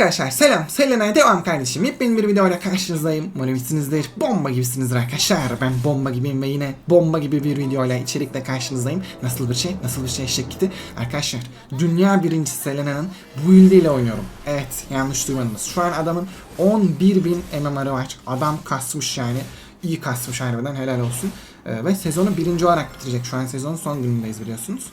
Arkadaşlar selam. Selena'ya devam kardeşim. Yepyeni bir videoyla karşınızdayım. Umarım. Bomba gibisinizdir arkadaşlar. Ben bomba gibiyim ve yine bomba gibi bir videoyla içerikle karşınızdayım. Nasıl bir şey? Nasıl bir şey gitti? Arkadaşlar dünya birincisi Selena'nın build ile oynuyorum. Evet yanlış duymadınız. Şu an adamın 11.000 MMR'ı var. Adam kasmış yani. İyi kasmış harbiden helal olsun. Ee, ve sezonu birinci olarak bitirecek. Şu an sezonun son günündeyiz biliyorsunuz.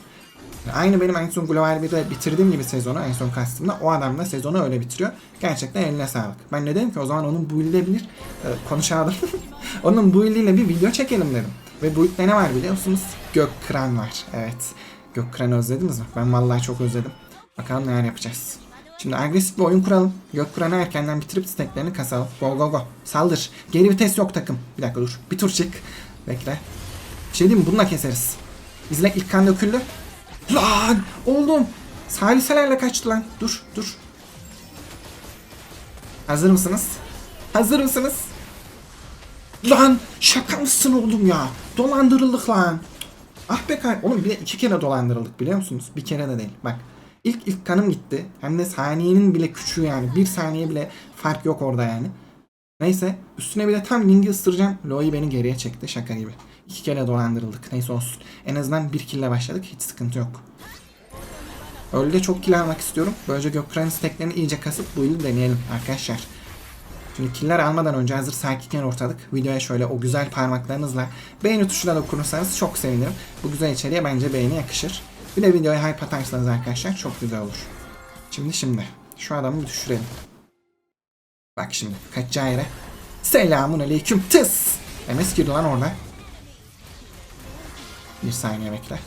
Aynı benim en son Global 1'de bitirdiğim gibi sezonu en son kastımda o adam da sezonu öyle bitiriyor. Gerçekten eline sağlık. Ben ne dedim ki o zaman onun build ile bir e, konuşalım. onun build ile bir video çekelim dedim. Ve build'de ne var biliyor musunuz? Gök kıran var. Evet. Gök kıranı özlediniz mi? Ben vallahi çok özledim. Bakalım neler yapacağız. Şimdi agresif bir oyun kuralım. Gök kıranı erkenden bitirip steklerini kasalım. Go go go. Saldır. Geri vites yok takım. Bir dakika dur. Bir tur çık. Bekle. Bir şey diyeyim mi? Bununla keseriz. İzle ilk kan döküldü. Lan oğlum saliselerle kaçtı lan. Dur dur. Hazır mısınız? Hazır mısınız? Lan şaka mısın oğlum ya? Dolandırıldık lan. Ah be kay. Oğlum bir de iki kere dolandırıldık biliyor musunuz? Bir kere de değil. Bak ilk ilk kanım gitti. Hem de saniyenin bile küçüğü yani. Bir saniye bile fark yok orada yani. Neyse üstüne bir de tam lingi ısıracağım. Loi beni geriye çekti şaka gibi. İki kere dolandırıldık. Neyse olsun. En azından bir kille başladık. Hiç sıkıntı yok. Öyle çok kill almak istiyorum. Böylece Gökkuran'ın steklerini iyice kasıp bu yıl deneyelim arkadaşlar. Şimdi killer almadan önce hazır sakinken ortalık. Videoya şöyle o güzel parmaklarınızla beğeni tuşuna dokunursanız çok sevinirim. Bu güzel içeriğe bence beğeni yakışır. Bir de videoya hype atarsanız arkadaşlar çok güzel olur. Şimdi şimdi. Şu adamı düşürelim. Bak şimdi kaçacağı yere. Selamun aleyküm tıs. MS girdi lan orada. Bir saniye bekle.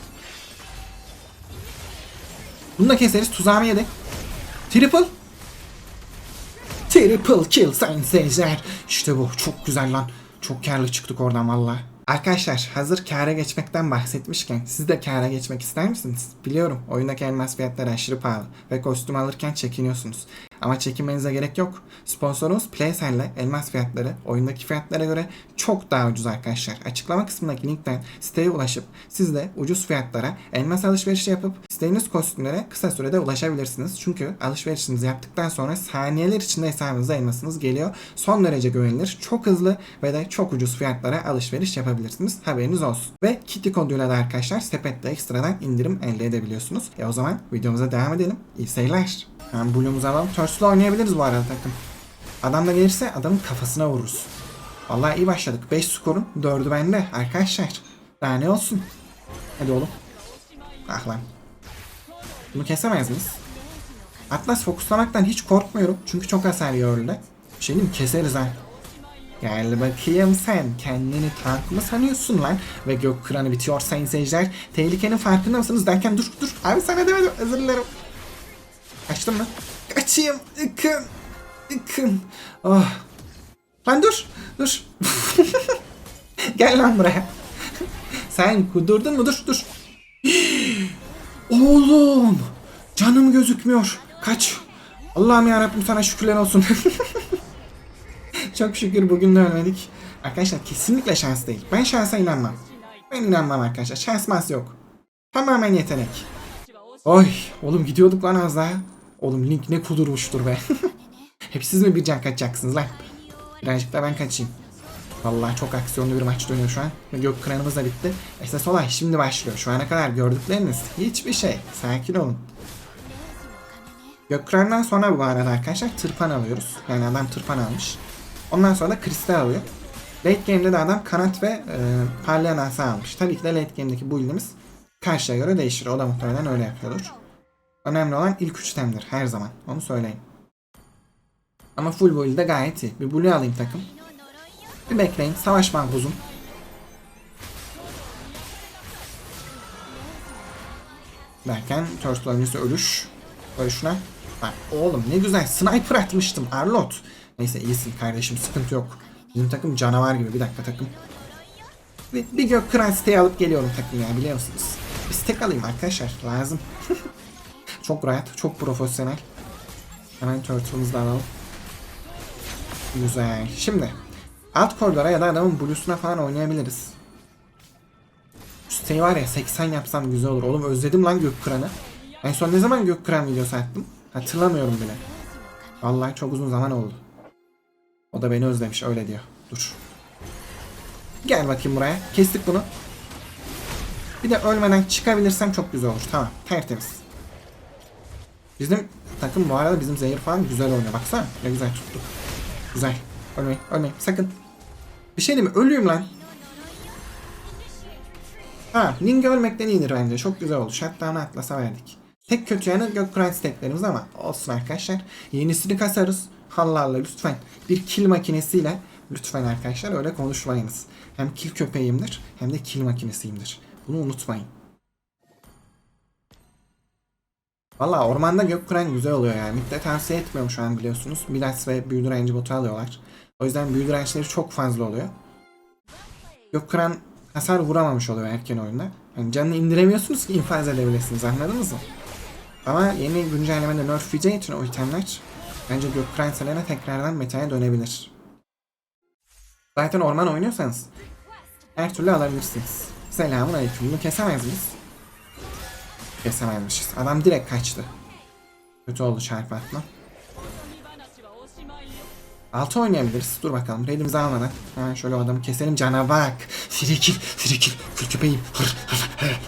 Bunu da keseriz. Tuzağımı yedik. Triple. Triple kill sayın seyirciler. İşte bu. Çok güzel lan. Çok karlı çıktık oradan valla. Arkadaşlar hazır kâra geçmekten bahsetmişken siz de kâra geçmek ister misiniz? Biliyorum oyundaki elmas fiyatları aşırı pahalı ve kostüm alırken çekiniyorsunuz. Ama çekinmenize gerek yok. Sponsorumuz PlaySell'le elmas fiyatları oyundaki fiyatlara göre çok daha ucuz arkadaşlar. Açıklama kısmındaki linkten siteye ulaşıp siz de ucuz fiyatlara elmas alışverişi yapıp istediğiniz kostümlere kısa sürede ulaşabilirsiniz. Çünkü alışverişinizi yaptıktan sonra saniyeler içinde hesabınıza elmasınız geliyor. Son derece güvenilir, çok hızlı ve de çok ucuz fiyatlara alışveriş yapabilirsiniz. Haberiniz olsun. Ve Kitty koduyla da arkadaşlar sepette ekstradan indirim elde edebiliyorsunuz. E o zaman videomuza devam edelim. İyi seyirler. Yani Blue'umuzu alalım. Turtle'la oynayabiliriz bu arada takım. Adam da gelirse adamın kafasına vururuz. Vallahi iyi başladık. 5 skorun 4'ü bende arkadaşlar. Daha ne olsun. Hadi oğlum. Ah lan. Bunu kesemez miyiz? Atlas fokuslamaktan hiç korkmuyorum. Çünkü çok hasar yiyor öyle. Bir şey diyeyim? Keseriz ha. Gel bakayım sen. Kendini tank mı sanıyorsun lan? Ve gök kıranı bitiyor sayın seyirciler. Tehlikenin farkında mısınız derken dur dur. Abi sana demedim. Özür dilerim. Kaçtın mı? Kaçayım. Ikın. Ikın. Oh. Lan dur. Dur. Gel lan buraya. Sen kudurdun mu? Dur dur. Oğlum. Canım gözükmüyor. Kaç. Allah'ım yarabbim sana şükürler olsun. Çok şükür bugün de ölmedik. Arkadaşlar kesinlikle şans değil. Ben şansa inanmam. Ben inanmam arkadaşlar. Şans mas yok. Tamamen yetenek. Oy oğlum gidiyorduk lan az daha. Oğlum Link ne kudurmuştur be. Hep siz mi bir can kaçacaksınız lan? Birazcık da ben kaçayım. Vallahi çok aksiyonlu bir maç dönüyor şu an. Gök kıranımız da bitti. Esas olay şimdi başlıyor. Şu ana kadar gördükleriniz hiçbir şey. Sakin olun. Gök kırandan sonra bu arada arkadaşlar tırpan alıyoruz. Yani adam tırpan almış. Ondan sonra da kristal alıyor. Late game'de de adam kanat ve e, parlayan asa almış. Tabii ki de late game'deki build'imiz karşıya göre değişir. O da muhtemelen öyle yapıyordur. Önemli olan ilk üç temdir her zaman. Onu söyleyeyim. Ama full build de gayet iyi. Bir blue alayım takım. Bir bekleyin. Savaş buzum. Derken Turtle öncesi ölüş. Ölüşüne. Bak oğlum ne güzel sniper atmıştım Arlot. Neyse iyisin kardeşim sıkıntı yok. Bizim takım canavar gibi bir dakika takım. Bir, bir gök kıran siteyi alıp geliyorum takım ya biliyor musunuz? Bir stek alayım arkadaşlar lazım. çok rahat çok profesyonel. Hemen turtle'ımızı da alalım. Güzel. Şimdi alt koridora ya da adamın blues'una falan oynayabiliriz. Siteyi var ya 80 yapsam güzel olur. Oğlum özledim lan gök kıranı. En son ne zaman gök kıran videosu attım? Hatırlamıyorum bile. Vallahi çok uzun zaman oldu. O da beni özlemiş öyle diyor. Dur. Gel bakayım buraya. Kestik bunu. Bir de ölmeden çıkabilirsem çok güzel olur. Tamam. Tertemiz. Bizim takım bu arada bizim zehir falan güzel oynuyor. Baksana ne güzel tuttu. Güzel. Ölmeyin. Ölmeyin. Sakın. Bir şey diyeyim mi? Ölüyüm lan. Ha, Ning ölmekten iyidir bence. Çok güzel oldu. Shutdown'ı atlasa verdik. Tek kötü yanı Gökkıran steklerimiz ama olsun arkadaşlar. Yenisini kasarız. Hallarla lütfen. Bir kill makinesiyle lütfen arkadaşlar öyle konuşmayınız. Hem kill köpeğimdir hem de kill makinesiyimdir. Bunu unutmayın. Valla ormanda Gökkıran güzel oluyor yani. Mid'de tavsiye etmiyorum şu an biliyorsunuz. Midas ve büyü direnci botu alıyorlar. O yüzden büyü dirençleri çok fazla oluyor. Gökkıran hasar vuramamış oluyor erken oyunda. Yani canını indiremiyorsunuz ki infaz edebilirsiniz anladınız mı? Ama yeni güncellemede nerf yiyeceği için o itemler bence Gökkıran Selena tekrardan meta'ya dönebilir. Zaten orman oynuyorsanız her türlü alabilirsiniz. Selamun aleyküm. Bunu kesemez miyiz? Kesemezmişiz. Adam direkt kaçtı. Kötü oldu çarpı atma. Altı oynayabiliriz. Dur bakalım. Raid'imizi almadan. Hemen şöyle o adamı keselim. Cana bak. Frikil. Frikil. Kül köpeğim. Hır, hır, hır.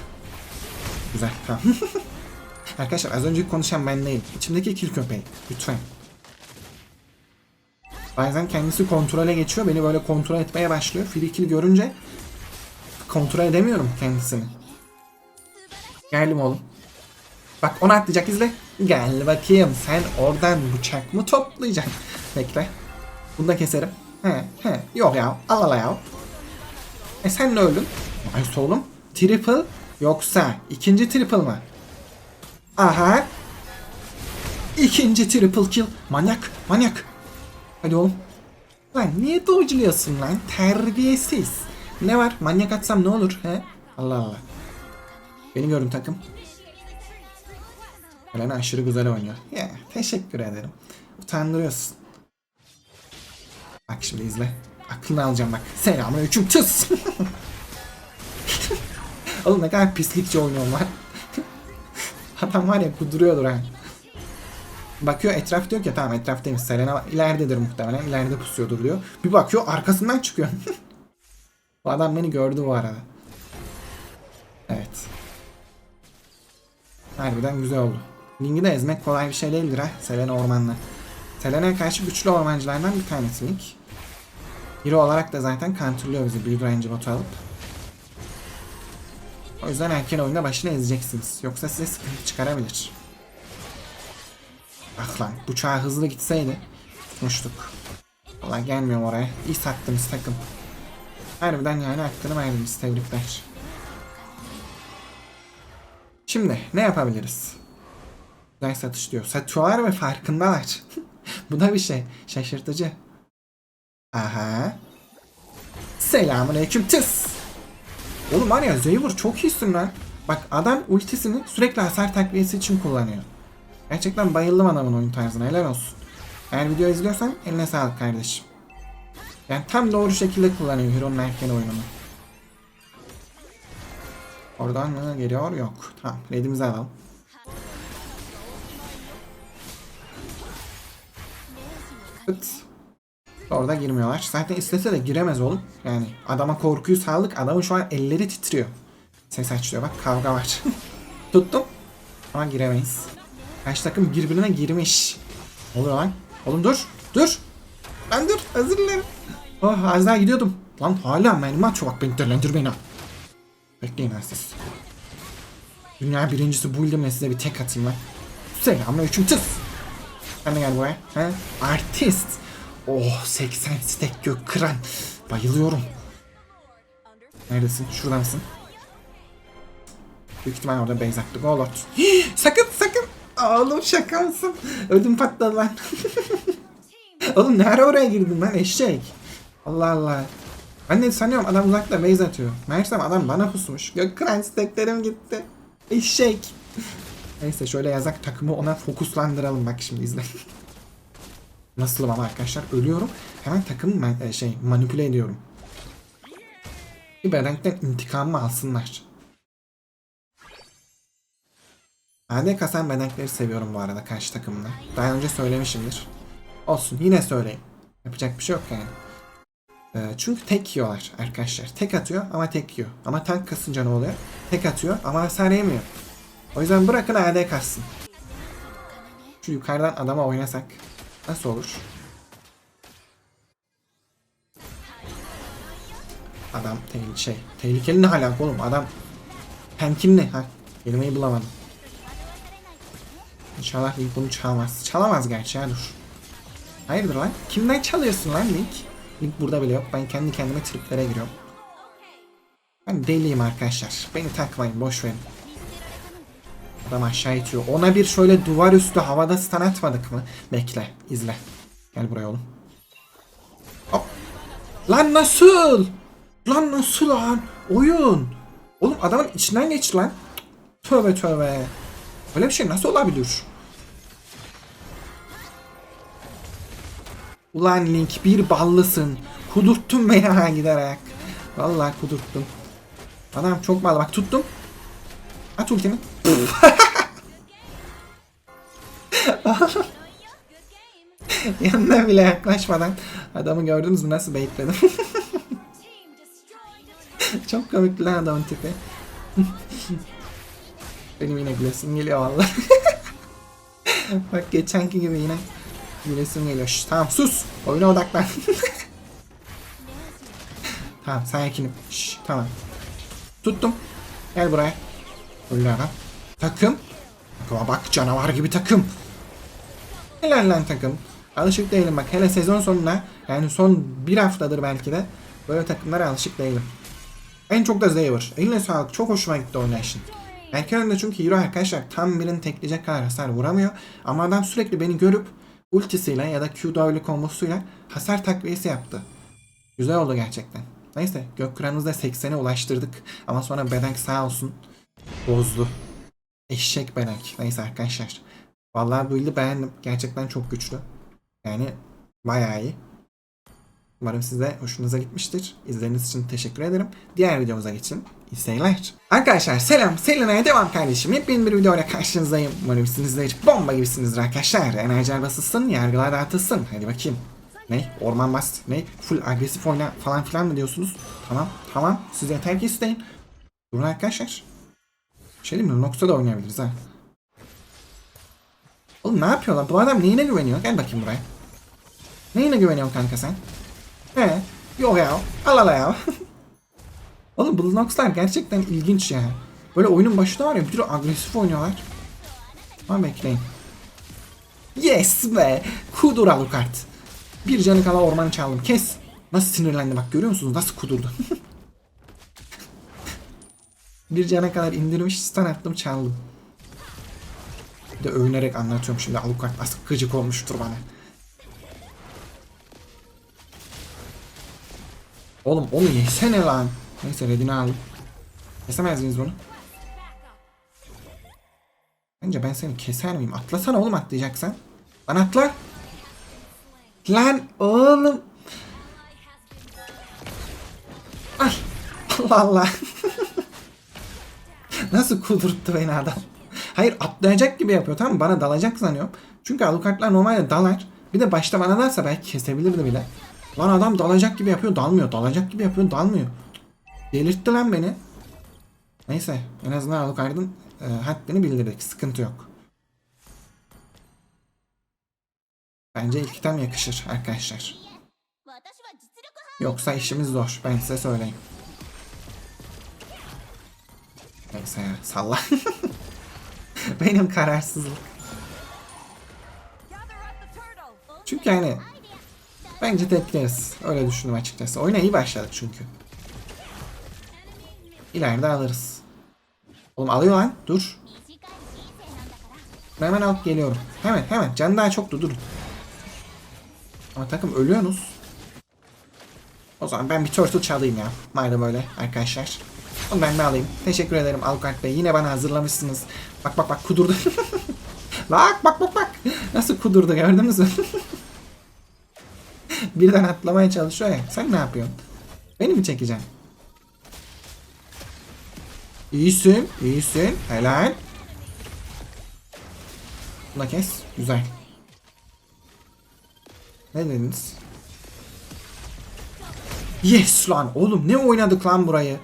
Güzel. Tamam. Arkadaşlar az önceki konuşan ben değilim. İçimdeki kil köpeği. Lütfen. Bazen kendisi kontrole geçiyor. Beni böyle kontrol etmeye başlıyor. Frikil görünce kontrol edemiyorum kendisini. Geldim oğlum. Bak onu atlayacak izle. Gel bakayım sen oradan bıçak mı toplayacaksın? Bekle. Bunu da keserim. He he yok ya al al ya. E sen ne öldün? Nice oğlum. Triple yoksa ikinci triple mı? Aha. İkinci triple kill. Manyak manyak. Hadi oğlum. Lan niye dojluyorsun lan? Terbiyesiz. Ne var? Manyak atsam ne olur? He? Allah Allah. Beni görün takım. Helena aşırı güzel oynuyor. Ya teşekkür ederim. Utandırıyorsun. Bak şimdi izle. Aklını alacağım bak. Selamünaleyküm tıs. Oğlum ne kadar pislikçe oynuyorlar. Adam var ya kuduruyordur ha. Bakıyor etraf diyor ki tamam etraftaymış. Selena ileridedir muhtemelen. ileride pusuyordur diyor. Bir bakıyor arkasından çıkıyor. Bu adam beni gördü bu arada. Harbiden güzel oldu. Ling'i de ezmek kolay bir şey değildir ha. Selena ormanla. Selena'ya karşı güçlü ormancılardan bir tanesi Ling. Hero olarak da zaten counterlıyor bizi Build Range botu alıp. O yüzden erken oyunda başına ezeceksiniz. Yoksa size sıkıntı çıkarabilir. Ah lan bıçağı hızlı gitseydi tutmuştuk. Valla gelmiyorum oraya. İyi sattınız takım. Harbiden yani hakkını verdiniz. Tebrikler. Şimdi ne yapabiliriz? Güzel satış diyor. Satıyorlar ve farkındalar. Bu da bir şey. Şaşırtıcı. Aha. Selamun aleyküm tıs. Oğlum var ya Zeyvur çok iyisin lan. Bak adam ultisini sürekli hasar takviyesi için kullanıyor. Gerçekten bayıldım adamın oyun tarzına helal olsun. Eğer video izliyorsan eline sağlık kardeşim. Yani tam doğru şekilde kullanıyor Hero'nun erken oyununu. Oradan mı geliyor? Yok. Tamam. Redimizi alalım. Pıt. Orada girmiyorlar. Zaten istese de giremez oğlum. Yani adama korkuyu sağlık. Adamın şu an elleri titriyor. Ses açlıyor bak kavga var. Tuttum. Ama giremeyiz. Kaç takım birbirine girmiş. Oluyor lan? Oğlum dur. Dur. Lan dur. Özür dilerim. Oh az daha gidiyordum. Lan hala mermi atıyor bak beni dellendirmeyin ha. Bekleyin lan siz. Dünya birincisi build'imle size bir tek atayım lan. Selamünaleyküm tıs. Sen de gel buraya. He? Artist. Oh 80 stack gök kıran. Bayılıyorum. Neredesin? Şurada mısın? Büyük ihtimal orada. Go Lord. sakın sakın. Oğlum şaka mısın? Ödüm patladı lan. Oğlum ne ara oraya girdin lan eşek? Allah Allah. De sanıyorum adam uzakta base atıyor. Meğersem adam bana pusmuş. Gök kıran steklerim gitti. Eşek. Neyse şöyle yazak takımı ona fokuslandıralım bak şimdi izle. Nasılım ama arkadaşlar ölüyorum. Hemen takımı e, şey manipüle ediyorum. Bir bedenkten intikamımı alsınlar. AD kasan bedenkleri seviyorum bu arada karşı takımda. Daha önce söylemişimdir. Olsun yine söyleyeyim. Yapacak bir şey yok yani. Ee, çünkü tek yiyorlar arkadaşlar. Tek atıyor ama tek yiyor. Ama tank kasınca ne oluyor? Tek atıyor ama hasar yemiyor. O yüzden bırakın AD kassın. Şu yukarıdan adama oynasak nasıl olur? Adam tehlikeli şey. Tehlikeli ne alaka oğlum? Adam temkinli. Ha, kelimeyi bulamadım. İnşallah Link bunu çalmaz. Çalamaz gerçi ya dur. Hayırdır lan? Kimden çalıyorsun lan Link? Link burada bile yok. Ben kendi kendime triplere giriyorum. Ben deliyim arkadaşlar. Beni takmayın boş verin. Adam aşağı itiyor. Ona bir şöyle duvar üstü havada stun atmadık mı? Bekle, izle. Gel buraya oğlum. Hop. Lan nasıl? Lan nasıl lan? Oyun. Oğlum adamın içinden geç lan. Tövbe tövbe. Böyle bir şey nasıl olabilir? Ulan Link bir ballısın. Kudurttun beni ha giderek. Vallahi kudurttun. Adam çok ballı. Bak tuttum. At ultimi. Yanına bile yaklaşmadan adamı gördünüz mü nasıl baitledim. Çok komikti lan adamın tipi. Benim yine gülesim geliyor valla. Bak geçenki gibi yine gülesim geliyor. Şş, tamam sus. Oyuna odaklan. tamam sakinim. Şş, tamam. Tuttum. Gel buraya. Öyle adam. Takım. Takıma bak canavar gibi takım. Helal lan takım. Alışık değilim bak hele sezon sonuna yani son bir haftadır belki de böyle takımlara alışık değilim. En çok da Zaver. Eline sağlık. Çok hoşuma gitti oynayışın. Erken önde çünkü Hero arkadaşlar tam birini tekleyecek kadar hasar vuramıyor. Ama adam sürekli beni görüp ultisiyle ya da Q kombosuyla hasar takviyesi yaptı. Güzel oldu gerçekten. Neyse Gökkıran'ımızda 80'e ulaştırdık. Ama sonra Bedenk sağ olsun bozdu. Eşek Bedenk. Neyse arkadaşlar. Vallahi bu build'i beğendim. Gerçekten çok güçlü. Yani bayağı iyi. Umarım size hoşunuza gitmiştir. İzlediğiniz için teşekkür ederim. Diğer videomuza geçin. İyi. Arkadaşlar selam. Selena'ya devam kardeşim. Yepyeni bir videoyla karşınızdayım. Umarım hiç bomba gibisinizdir arkadaşlar. Enerjiler basılsın, yargılar dağıtılsın. Hadi bakayım. Ne? Orman bast. Ne? Full agresif oyna falan filan mı diyorsunuz? Tamam. Tamam. Siz yeter ki isteyin. Durun arkadaşlar. Şey diyeyim mi? Nox'a da oynayabiliriz ha. Oğlum ne yapıyorlar? Bu adam neyine güveniyor? Gel bakayım buraya. Neyine güveniyorsun kanka sen? He. Yok ya. Al al ya. Oğlum Blue Nox'lar gerçekten ilginç ya. Böyle oyunun başında var ya bir sürü agresif oynuyorlar. Ama bekleyin. Yes be. Kudur Alucard. Bir canı kala ormanı çaldım. Kes. Nasıl sinirlendi bak görüyor musunuz? Nasıl kudurdu. bir cana kadar indirmiş stun attım çaldım. Bir de övünerek anlatıyorum şimdi Alucard nasıl gıcık olmuştur bana. Oğlum onu yesene lan. Neyse redini aldım. Kesemez miyiz bunu? Bence ben seni keser miyim? Atlasana oğlum atlayacaksan. Lan atla. Lan oğlum. Ay. Allah Allah. Nasıl kudurttu beni adam. Hayır atlayacak gibi yapıyor tamam mı? Bana dalacak sanıyorum. Çünkü alukartlar normalde dalar. Bir de başta bana dalsa belki kesebilirdi bile. Lan adam dalacak gibi yapıyor dalmıyor. Dalacak gibi yapıyor dalmıyor. Delirtti lan beni. Neyse en azından Alucard'ın e, haddini bildirdik. Sıkıntı yok. Bence ilk item yakışır arkadaşlar. Yoksa işimiz zor. Ben size söyleyeyim. Neyse ya salla. Benim kararsızlık. Çünkü yani bence tekleriz. Öyle düşündüm açıkçası. Oyuna iyi başladık çünkü. İleride alırız. Oğlum alıyor lan. Dur. Hemen alıp geliyorum. Hemen hemen. Can daha çoktu durun. Ama takım ölüyorsunuz. O zaman ben bir turtle çalayım ya. Madem öyle arkadaşlar. Onu ben de alayım. Teşekkür ederim Alucard Bey. Yine bana hazırlamışsınız. Bak bak bak kudurdu. bak bak bak bak. Nasıl kudurdu gördünüz mü? Birden atlamaya çalışıyor ya. Sen ne yapıyorsun? Beni mi çekeceksin? İyisin, iyisin. Helal. Bunu da kes. Güzel. Ne dediniz? Yes lan oğlum ne oynadık lan burayı.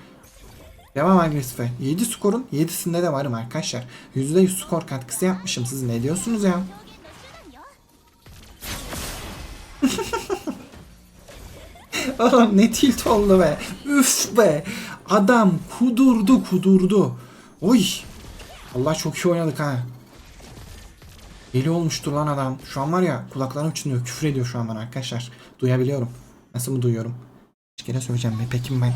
Devam agresife. 7 skorun 7'sinde de varım arkadaşlar. %100 skor katkısı yapmışım. Siz ne diyorsunuz ya? Oğlum ne tilt oldu be. Üf be. Adam kudurdu kudurdu. Oy. Allah çok iyi oynadık ha. Deli olmuştur lan adam. Şu an var ya kulaklarım çınlıyor. Küfür ediyor şu an bana arkadaşlar. Duyabiliyorum. Nasıl mı duyuyorum? Hiç kere söyleyeceğim. Ne pekim ben.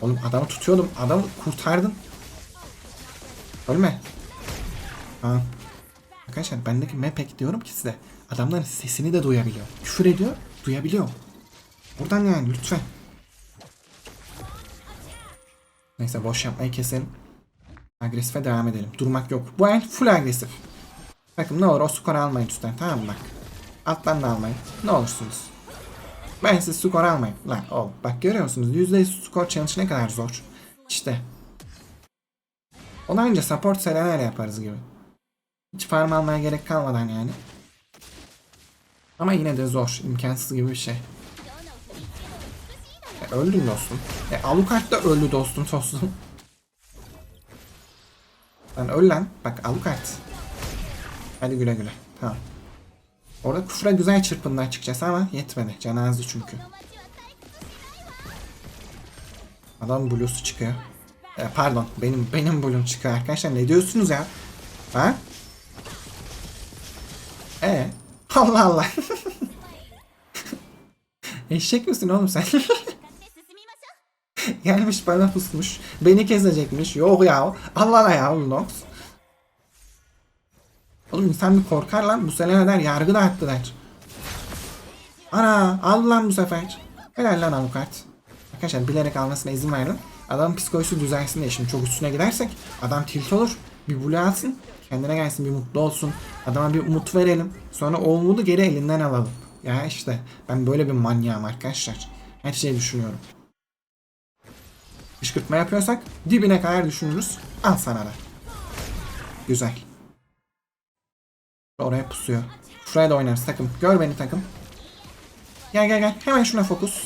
Oğlum adamı tutuyordum. Adamı kurtardın. Ölme. Ha. Arkadaşlar bendeki mepek diyorum ki size. Adamların sesini de duyabiliyor. Küfür ediyor. Duyabiliyor. Buradan yani lütfen. Neyse boş yapmayı keselim. Agresife devam edelim. Durmak yok. Bu el full agresif. Bakın ne olur o skoru almayın üstten tamam mı bak. Alttan da almayın. Ne olursunuz. Ben siz skor almayın. Lan oğlum bak görüyor musunuz? %100 skor challenge ne kadar zor. İşte. Ona önce support Selena ile yaparız gibi. Hiç farm almaya gerek kalmadan yani. Ama yine de zor. imkansız gibi bir şey. Öldün dostum. E, Alucard da öldü dostum dostum. Lan öl lan. Bak Alucard. Hadi güle güle. Tamam. Orada kufra güzel çırpındı açıkçası ama yetmedi. Canı azdı çünkü. Adam blue'su çıkıyor. E, pardon benim benim blue'um çıkıyor arkadaşlar. Ne diyorsunuz ya? Ha? E Allah Allah. Eşek misin oğlum sen? Gelmiş bana pusmuş. Beni kesecekmiş. Yok ya. Allah Allah ya Lunox. Oğlum insan bir korkar lan. Bu sene kadar yargı dağıttılar. Ana al lan bu sefer. Helal lan avukat. Arkadaşlar bilerek almasına izin verdim. Adamın psikolojisi düzelsin diye. Şimdi çok üstüne gidersek adam tilt olur. Bir blue alsın. Kendine gelsin bir mutlu olsun. Adama bir umut verelim. Sonra o umudu geri elinden alalım. Ya işte ben böyle bir manyağım arkadaşlar. Her şeyi düşünüyorum. Kışkırtma yapıyorsak dibine kadar düşünürüz. Al sana da. Güzel. Oraya pusuyor. Şuraya da oynarız takım. Gör beni takım. Gel gel gel. Hemen şuna fokus.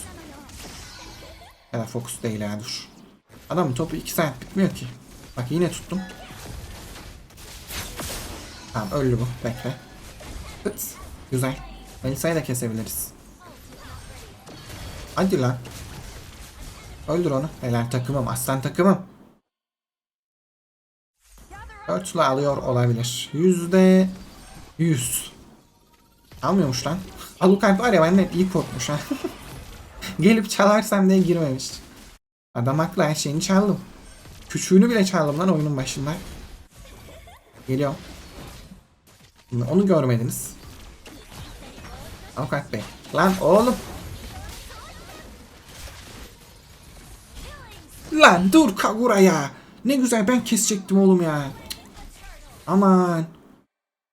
Ya da fokus değil ya dur. Adamın topu 2 saat bitmiyor ki. Bak yine tuttum. Tamam öldü bu. Bekle. Hıt. Güzel. Melisa'yı da kesebiliriz. Hadi lan. Öldür onu. Helal takımım. Aslan takımım. Örtülü alıyor olabilir. Yüzde yüz. Almıyormuş lan. Alucard var ya benden iyi korkmuş ha. Gelip çalarsam diye girmemiş. Adam haklı her şeyini çaldım. Küçüğünü bile çaldım lan oyunun başında. Geliyor. Onu görmediniz. Avukat Bey. Lan oğlum. Lan dur Kagura ya. Ne güzel ben kesecektim oğlum ya. Aman.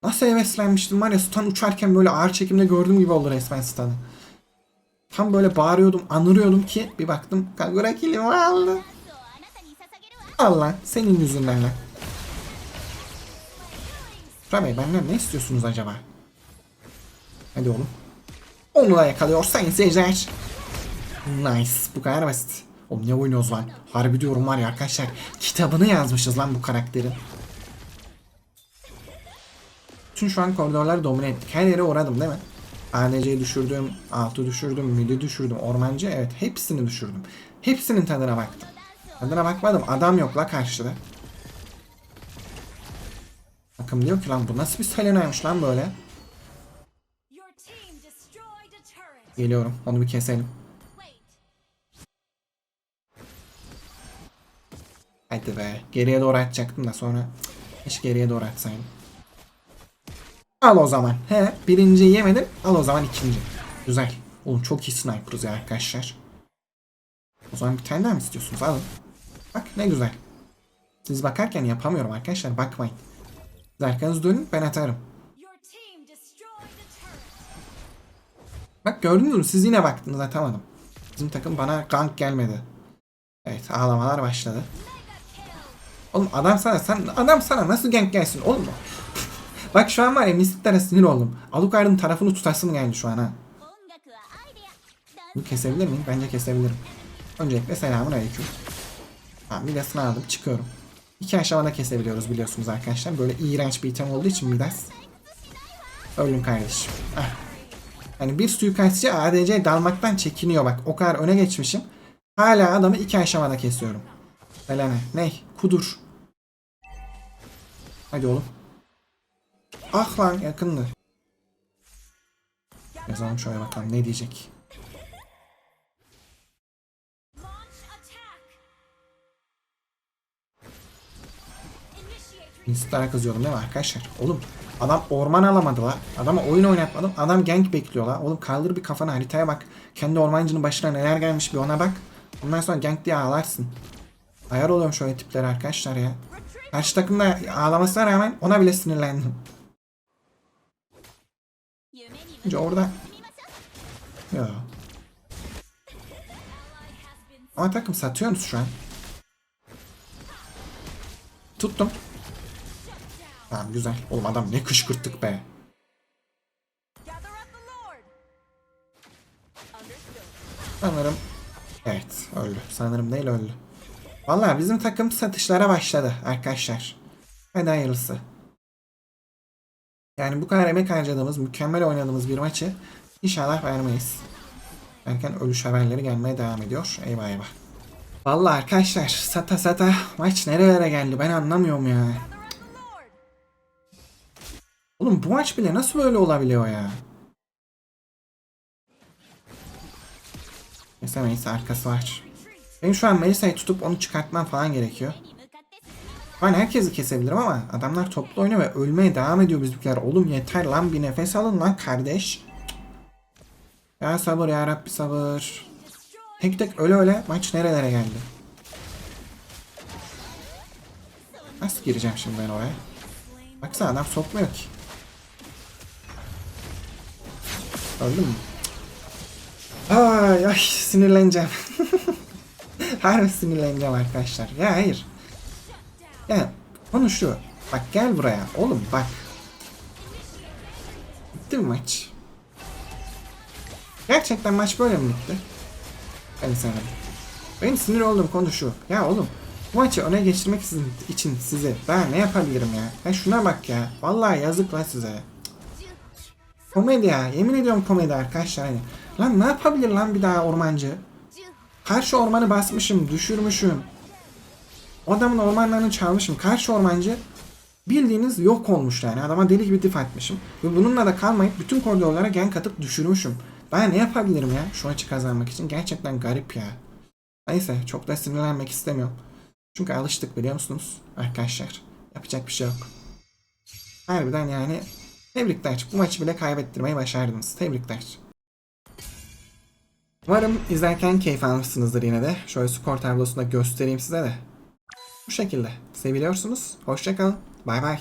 Nasıl heveslenmiştim var ya stun uçarken böyle ağır çekimde gördüğüm gibi oldu resmen stun'ı. Tam böyle bağırıyordum, anırıyordum ki bir baktım Kagura kilimi aldı. Allah senin yüzünden lan. Ramey benden ne istiyorsunuz acaba? Hadi oğlum. Onu da yakalıyor sayın seyirciler. Nice. Bu kadar basit. Oğlum ne oynuyoruz lan? Harbi diyorum var ya arkadaşlar. Kitabını yazmışız lan bu karakterin. Bütün şu an koridorları domine ettik. Her yere uğradım değil mi? ADC'yi düşürdüm, altı düşürdüm, midi düşürdüm, ormancı evet hepsini düşürdüm. Hepsinin tadına baktım. Tadına bakmadım adam yok la karşıda. Bakın diyor ki lan bu nasıl bir Selena'ymış lan böyle. Geliyorum onu bir keselim. Hadi be. Geriye doğru atacaktım da sonra hiç geriye doğru atsaydım. Al o zaman. He, birinci yemedim. Al o zaman ikinci. Güzel. Oğlum çok iyi sniper'ız ya arkadaşlar. O zaman bir tane daha mı istiyorsunuz? Alın. Bak ne güzel. Siz bakarken yapamıyorum arkadaşlar. Bakmayın. Siz arkanızı dönün ben atarım. Bak gördünüz mü? Siz yine baktınız atamadım. Bizim takım bana gank gelmedi. Evet ağlamalar başladı. Oğlum adam sana sen adam sana nasıl gank gelsin oğlum mu? Bak şu an var ya misliklere sinir oldum. Alucard'ın tarafını tutasım geldi şu an ha. Bunu kesebilir miyim? Bence kesebilirim. Öncelikle selamun aleyküm. Tamam midasını aldım çıkıyorum. İki aşamada kesebiliyoruz biliyorsunuz arkadaşlar. Böyle iğrenç bir item olduğu için midas. Ölüm kardeşim. Ah. Yani bir suikastçı ADC dalmaktan çekiniyor bak. O kadar öne geçmişim. Hala adamı iki aşamada kesiyorum. Selene. Ney? Kudur. Hadi oğlum. Ah lan yakındı. Yazalım şöyle bakalım ne diyecek. Instagram'a kızıyordum değil mi arkadaşlar? Oğlum adam orman alamadı la. Adama oyun oynatmadım. Adam gank bekliyor la. Oğlum kaldır bir kafanı haritaya bak. Kendi ormancının başına neler gelmiş bir ona bak. Ondan sonra gank diye ağlarsın. Ayar oluyorum şöyle tipler arkadaşlar ya. Karşı takımda ağlamasına rağmen ona bile sinirlendim. Önce orada... Yo. Ama takım satıyorsunuz şu an. Tuttum. Tamam güzel. Oğlum adam ne kışkırttık be. Sanırım... Evet öldü. Sanırım değil öldü. Vallahi bizim takım satışlara başladı arkadaşlar. Hadi hayırlısı. Yani bu kadar emek harcadığımız, mükemmel oynadığımız bir maçı inşallah vermeyiz. Erken ölüş haberleri gelmeye devam ediyor. Eyvah eyvah. Vallahi arkadaşlar sata sata maç nerelere geldi ben anlamıyorum ya. Oğlum bu maç bile nasıl böyle olabiliyor ya? Kesemeyiz arkası var. Benim şu an Melisa'yı tutup onu çıkartmam falan gerekiyor. Ben herkesi kesebilirim ama adamlar toplu oynuyor ve ölmeye devam ediyor bizimkiler. Oğlum yeter lan bir nefes alın lan kardeş. Ya sabır ya Rabbi sabır. Tek tek öyle öyle maç nerelere geldi. Nasıl gireceğim şimdi ben oraya? Baksana adam sokmuyor ki. Öldüm mü? Ay ay sinirleneceğim. Harbi sinirleneceğim arkadaşlar. Ya hayır. Ya konu şu. Bak gel buraya. Oğlum bak. Bitti mi maç? Gerçekten maç böyle mi bitti? Ben sanırım. Benim sinir olduğum konu şu. Ya oğlum bu maçı öne geçirmek için size daha ne yapabilirim ya? Ya şuna bak ya. Vallahi yazık lan size. Komedi ya. Yemin ediyorum komedi arkadaşlar. Hani. Lan ne yapabilir lan bir daha ormancı? Karşı ormanı basmışım, düşürmüşüm. Adamın ormanlarını çalmışım. Karşı ormancı bildiğiniz yok olmuş yani. Adama deli gibi dif atmışım. Ve bununla da kalmayıp bütün koridorlara gank atıp düşürmüşüm. Ben ne yapabilirim ya şu maçı kazanmak için? Gerçekten garip ya. Neyse çok da sinirlenmek istemiyorum. Çünkü alıştık biliyor musunuz arkadaşlar. Yapacak bir şey yok. Harbiden yani tebrikler. Bu maçı bile kaybettirmeyi başardınız. Tebrikler. Umarım izlerken keyif almışsınızdır yine de. Şöyle skor tablosunda göstereyim size de. Bu şekilde. Seviliyorsunuz. Hoşçakalın. Bay bay.